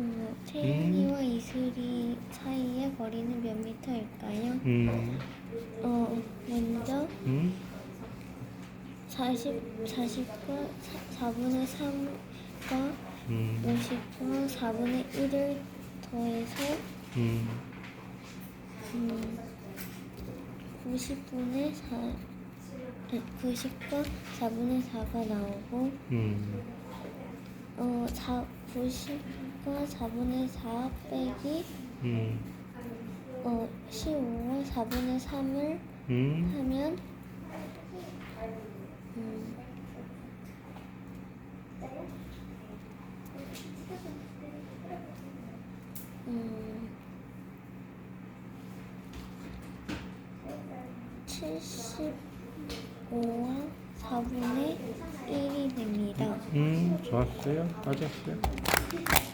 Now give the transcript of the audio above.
어, 태연이와 이슬이 사이의 거리는 몇 미터일까요? 음, 어, 먼저 음, 40, 40과 4 분의 3과 음, 50과 4분의 1을 더해서 음, 음, 90분의 4, 아니, 90과 4분의 4가 나오고 음, 어, 4, 90과 4분의 4 빼기 음, 어, 15와 4분의 3을 음, 하면 음, 음, 75와 4분의 1이 됩니다. 음, 좋았어요. 맞았어요.